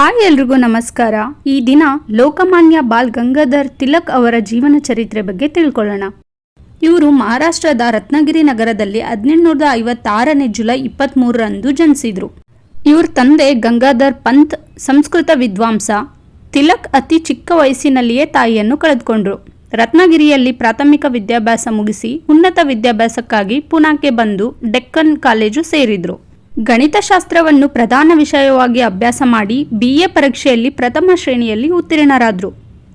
Hi ಎಲ್ರಿಗೂ ನಮಸ್ಕಾರ. ಈ ದಿನ ಲೋಕಮಾನ್ಯ ಬಾಲ್ ಗಂಗಾಧರ್ ತಿಲಕ್ ಅವರ ಜೀವನ ಚರಿತ್ರೆ ಬಗ್ಗೆ ತಿಳ್ಕೊಳ್ಳೋಣ. ಇವರು ಮಹಾರಾಷ್ಟ್ರದ ರತ್ನಗಿರಿ ನಗರದಲ್ಲಿ ಹದಿನೆಂಟುನೂರ ಐವತ್ತಾರನೇ ಜುಲೈ ಇಪ್ಪತ್ತ್ಮೂರರಂದು ಜನಿಸಿದ್ರು. ಇವ್ರ ತಂದೆ ಗಂಗಾಧರ್ ಪಂತ್, ಸಂಸ್ಕೃತ ವಿದ್ವಾಂಸ. ತಿಲಕ್ ಅತಿ ಚಿಕ್ಕ ವಯಸ್ಸಿನಲ್ಲಿಯೇ ತಾಯಿಯನ್ನು ಕಳೆದುಕೊಂಡ್ರು. ರತ್ನಗಿರಿಯಲ್ಲಿ ಪ್ರಾಥಮಿಕ ವಿದ್ಯಾಭ್ಯಾಸ ಮುಗಿಸಿ ಉನ್ನತ ವಿದ್ಯಾಭ್ಯಾಸಕ್ಕಾಗಿ ಪುನಾಕ್ಕೆ ಬಂದು ಡೆಕ್ಕನ್ ಕಾಲೇಜು ಸೇರಿದ್ರು. ಗಣಿತಶಾಸ್ತ್ರವನ್ನು ಪ್ರಧಾನ ವಿಷಯವಾಗಿ ಅಭ್ಯಾಸ ಮಾಡಿ ಬಿ ಎ ಪರೀಕ್ಷೆಯಲ್ಲಿ ಪ್ರಥಮ ಶ್ರೇಣಿಯಲ್ಲಿ ಉತ್ತೀರ್ಣರಾದರು.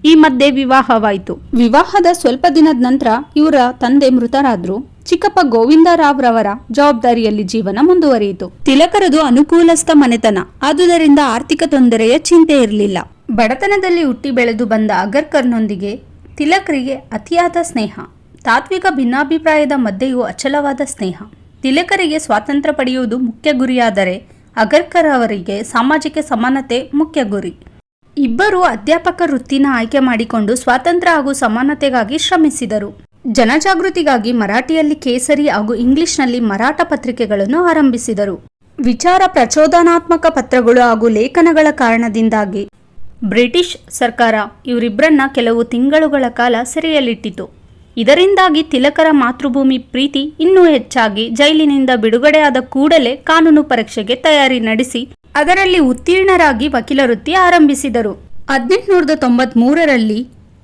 ಈ ಮಧ್ಯೆ ವಿವಾಹವಾಯಿತು. ವಿವಾಹದ ಸ್ವಲ್ಪ ದಿನದ ನಂತರ ಇವರ ತಂದೆ ಮೃತರಾದರು. ಚಿಕ್ಕಪ್ಪ ಗೋವಿಂದರಾವ್ ರವರ ಜವಾಬ್ದಾರಿಯಲ್ಲಿ ಜೀವನ ಮುಂದುವರಿಯಿತು. ತಿಲಕರದು ಅನುಕೂಲಸ್ಥ ಮನೆತನ. ಆದುದರಿಂದ ಆರ್ಥಿಕ ತೊಂದರೆಯ ಚಿಂತೆ ಇರಲಿಲ್ಲ. ಬಡತನದಲ್ಲಿ ಹುಟ್ಟಿ ಬೆಳೆದು ಬಂದ ಅಗರ್ಕರ್ನೊಂದಿಗೆ ತಿಲಕರಿಗೆ ಅತಿಯಾದ ಸ್ನೇಹ. ತಾತ್ವಿಕ ಭಿನ್ನಾಭಿಪ್ರಾಯದ ಮಧ್ಯೆಯೂ ಅಚಲವಾದ ಸ್ನೇಹ. ತಿಲಕರಿಗೆ ಸ್ವಾತಂತ್ರ್ಯ ಪಡೆಯುವುದು ಮುಖ್ಯ ಗುರಿಯಾದರೆ ಅಗರ್ಕರ್ ಅವರಿಗೆ ಸಾಮಾಜಿಕ ಸಮಾನತೆ ಮುಖ್ಯ ಗುರಿ. ಇಬ್ಬರು ಅಧ್ಯಾಪಕ ವೃತ್ತಿನ ಆಯ್ಕೆ ಮಾಡಿಕೊಂಡು ಸ್ವಾತಂತ್ರ್ಯ ಹಾಗೂ ಸಮಾನತೆಗಾಗಿ ಶ್ರಮಿಸಿದರು. ಜನಜಾಗೃತಿಗಾಗಿ ಮರಾಠಿಯಲ್ಲಿ ಕೇಸರಿ ಹಾಗೂ ಇಂಗ್ಲಿಷ್ನಲ್ಲಿ ಮರಾಠ ಪತ್ರಿಕೆಗಳನ್ನು ಆರಂಭಿಸಿದರು. ವಿಚಾರ ಪ್ರಚೋದನಾತ್ಮಕ ಪತ್ರಗಳು ಹಾಗೂ ಲೇಖನಗಳ ಕಾರಣದಿಂದಾಗಿ ಬ್ರಿಟಿಷ್ ಸರ್ಕಾರ ಇವರಿಬ್ಬರನ್ನ ಕೆಲವು ತಿಂಗಳುಗಳ ಕಾಲ ಸೆರೆಯಲ್ಲಿಟ್ಟಿತು. ಇದರಿಂದಾಗಿ ತಿಲಕರ ಮಾತೃಭೂಮಿ ಪ್ರೀತಿ ಇನ್ನೂ ಹೆಚ್ಚಾಗಿ ಜೈಲಿನಿಂದ ಬಿಡುಗಡೆಯಾದ ಕೂಡಲೇ ಕಾನೂನು ಪರೀಕ್ಷೆಗೆ ತಯಾರಿ ನಡೆಸಿ ಅದರಲ್ಲಿ ಉತ್ತೀರ್ಣರಾಗಿ ವಕೀಲ ವೃತ್ತಿ ಆರಂಭಿಸಿದರು. ಹದಿನೆಂಟುನೂರದ ತೊಂಬತ್ಮೂರರಲ್ಲಿ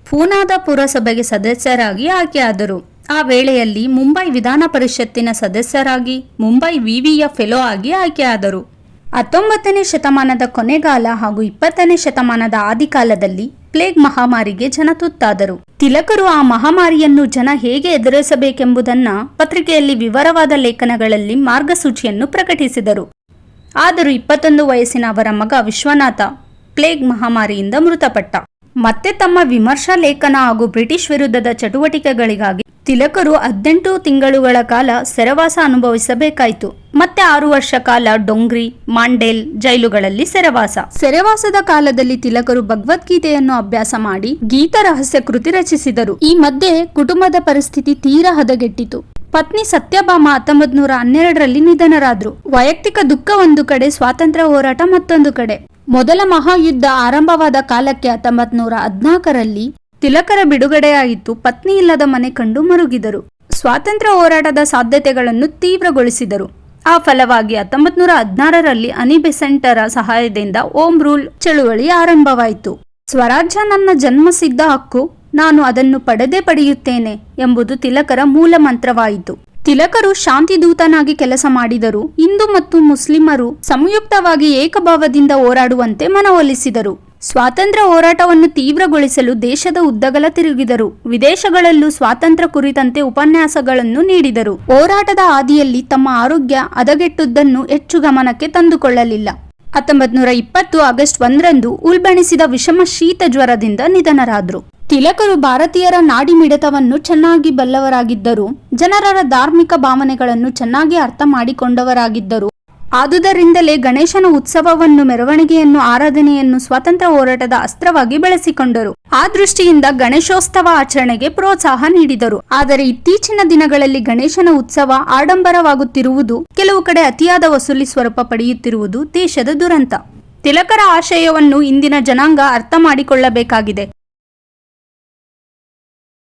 ಪೂನಾದ ಪುರಸಭೆಗೆ ಸದಸ್ಯರಾಗಿ ಆಯ್ಕೆಯಾದರು. ಆ ವೇಳೆಯಲ್ಲಿ ಮುಂಬೈ ವಿಧಾನ ಪರಿಷತ್ತಿನ ಸದಸ್ಯರಾಗಿ, ಮುಂಬೈ ವಿವಿಯ ಫೆಲೋ ಆಗಿ ಆಯ್ಕೆಯಾದರು. ಹತ್ತೊಂಬತ್ತನೇ ಶತಮಾನದ ಕೊನೆಗಾಲ ಹಾಗೂ ಇಪ್ಪತ್ತನೇ ಶತಮಾನದ ಆದಿಕಾಲದಲ್ಲಿ ಪ್ಲೇಗ್ ಮಹಾಮಾರಿಗೆ ಜನ ತುತ್ತಾದರು ತಿಲಕರು ಆ ಮಹಾಮಾರಿಯನ್ನು ಜನ ಹೇಗೆ ಎದುರಿಸಬೇಕೆಂಬುದನ್ನ ಪತ್ರಿಕೆಯಲ್ಲಿ ವಿವರವಾದ ಲೇಖನಗಳಲ್ಲಿ ಮಾರ್ಗಸೂಚಿಯನ್ನು ಪ್ರಕಟಿಸಿದರು. ಆದರೂ ಇಪ್ಪತ್ತೊಂದು ವಯಸ್ಸಿನ ಅವರ ಮಗ ವಿಶ್ವನಾಥ ಪ್ಲೇಗ್ ಮಹಾಮಾರಿಯಿಂದ ಮೃತಪಟ್ಟ. ಮತ್ತೆ ತಮ್ಮ ವಿಮರ್ಶಾ ಲೇಖನ ಹಾಗೂ ಬ್ರಿಟಿಷ್ ವಿರುದ್ಧದ ಚಟುವಟಿಕೆಗಳಿಗಾಗಿ ತಿಲಕರು ಹದಿನೆಂಟು ತಿಂಗಳುಗಳ ಕಾಲ ಸೆರೆವಾಸ ಅನುಭವಿಸಬೇಕಾಯಿತು. ಮತ್ತೆ ಆರು ವರ್ಷ ಕಾಲ ಡೊಂಗ್ರಿ, ಮಾಂಡೇಲ್ ಜೈಲುಗಳಲ್ಲಿ ಸೆರೆವಾಸ. ಸೆರೆವಾಸದ ಕಾಲದಲ್ಲಿ ತಿಲಕರು ಭಗವದ್ಗೀತೆಯನ್ನು ಅಭ್ಯಾಸ ಮಾಡಿ ಗೀತ ರಹಸ್ಯ ಕೃತಿ ರಚಿಸಿದರು. ಈ ಮಧ್ಯೆ ಕುಟುಂಬದ ಪರಿಸ್ಥಿತಿ ತೀರ ಹದಗೆಟ್ಟಿತು. ಪತ್ನಿ ಸತ್ಯಭಾಮ ಹತ್ತೊಂಬತ್ ನೂರ ಹನ್ನೆರಡರಲ್ಲಿ ನಿಧನರಾದ್ರು. ವೈಯಕ್ತಿಕ ದುಃಖ ಒಂದು ಕಡೆ, ಸ್ವಾತಂತ್ರ್ಯ ಹೋರಾಟ ಮತ್ತೊಂದು ಕಡೆ. ಮೊದಲ ಮಹಾಯುದ್ಧ ಆರಂಭವಾದ ಕಾಲಕ್ಕೆ ಹತ್ತೊಂಬತ್ ನೂರ ಹದ್ನಾಲ್ಕರಲ್ಲಿ ತಿಲಕರ ಬಿಡುಗಡೆಯಾಯಿತು. ಪತ್ನಿ ಇಲ್ಲದ ಮನೆ ಕಂಡು ಮರುಗಿದರು. ಸ್ವಾತಂತ್ರ್ಯ ಹೋರಾಟದ ಸಾಧ್ಯತೆಗಳನ್ನು ತೀವ್ರಗೊಳಿಸಿದರು. ಆ ಫಲವಾಗಿ ಹತ್ತೊಂಬತ್ ನೂರ ಹದಿನಾರರಲ್ಲಿ ಅನಿ ಬೆಸೆಂಟರ ಸಹಾಯದಿಂದ ಓಂ ರೂಲ್ ಚಳುವಳಿ ಆರಂಭವಾಯಿತು. ಸ್ವರಾಜ್ಯ ನನ್ನ ಜನ್ಮಸಿದ್ಧ ಹಕ್ಕು, ನಾನು ಅದನ್ನು ಪಡೆದೇ ಪಡೆಯುತ್ತೇನೆ ಎಂಬುದು ತಿಲಕರ ಮೂಲ ಮಂತ್ರವಾಯಿತು. ತಿಲಕರು ಶಾಂತಿದೂತನಾಗಿ ಕೆಲಸ ಮಾಡಿದರು. ಹಿಂದೂ ಮತ್ತು ಮುಸ್ಲಿಮರು ಸಂಯುಕ್ತವಾಗಿ ಏಕಭಾವದಿಂದ ಹೋರಾಡುವಂತೆ ಮನವೊಲಿಸಿದರು. ಸ್ವಾತಂತ್ರ್ಯ ಹೋರಾಟವನ್ನು ತೀವ್ರಗೊಳಿಸಲು ದೇಶದ ಉದ್ದಗಲ ತಿರುಗಿದರು. ವಿದೇಶಗಳಲ್ಲೂ ಸ್ವಾತಂತ್ರ್ಯ ಕುರಿತಂತೆ ಉಪನ್ಯಾಸಗಳನ್ನು ನೀಡಿದರು. ಹೋರಾಟದ ಹಾದಿಯಲ್ಲಿ ತಮ್ಮ ಆರೋಗ್ಯ ಹದಗೆಟ್ಟುದನ್ನು ಹೆಚ್ಚು ಗಮನಕ್ಕೆ ತಂದುಕೊಳ್ಳಲಿಲ್ಲ. ಹತ್ತೊಂಬತ್ ನೂರ ಇಪ್ಪತ್ತು ಆಗಸ್ಟ್ ಒಂದರಂದು ಉಲ್ಬಣಿಸಿದ ವಿಷಮ ಶೀತ ಜ್ವರದಿಂದ ನಿಧನರಾದರು. ತಿಲಕರು ಭಾರತೀಯರ ನಾಡಿ ಮಿಡಿತವನ್ನು ಚೆನ್ನಾಗಿ ಬಲ್ಲವರಾಗಿದ್ದರು ಜನರ ಧಾರ್ಮಿಕ ಭಾವನೆಗಳನ್ನು ಚೆನ್ನಾಗಿ ಅರ್ಥ ಮಾಡಿಕೊಂಡವರಾಗಿದ್ದರು. ಆದುದರಿಂದಲೇ ಗಣೇಶನ ಉತ್ಸವವನ್ನು, ಮೆರವಣಿಗೆಯನ್ನು, ಆರಾಧನೆಯನ್ನು ಸ್ವಾತಂತ್ರ್ಯ ಹೋರಾಟದ ಅಸ್ತ್ರವಾಗಿ ಬೆಳೆಸಿಕೊಂಡರು. ಆ ದೃಷ್ಟಿಯಿಂದ ಗಣೇಶೋತ್ಸವ ಆಚರಣೆಗೆ ಪ್ರೋತ್ಸಾಹ ನೀಡಿದರು. ಆದರೆ ಇತ್ತೀಚಿನ ದಿನಗಳಲ್ಲಿ ಗಣೇಶನ ಉತ್ಸವ ಆಡಂಬರವಾಗುತ್ತಿರುವುದು, ಕೆಲವು ಕಡೆ ಅತಿಯಾದ ವಸೂಲಿ ಸ್ವರೂಪ ಪಡೆಯುತ್ತಿರುವುದು ದೇಶದ ದುರಂತ. ತಿಲಕರ ಆಶಯವನ್ನು ಇಂದಿನ ಜನಾಂಗ ಅರ್ಥ ಮಾಡಿಕೊಳ್ಳಬೇಕಾಗಿದೆ.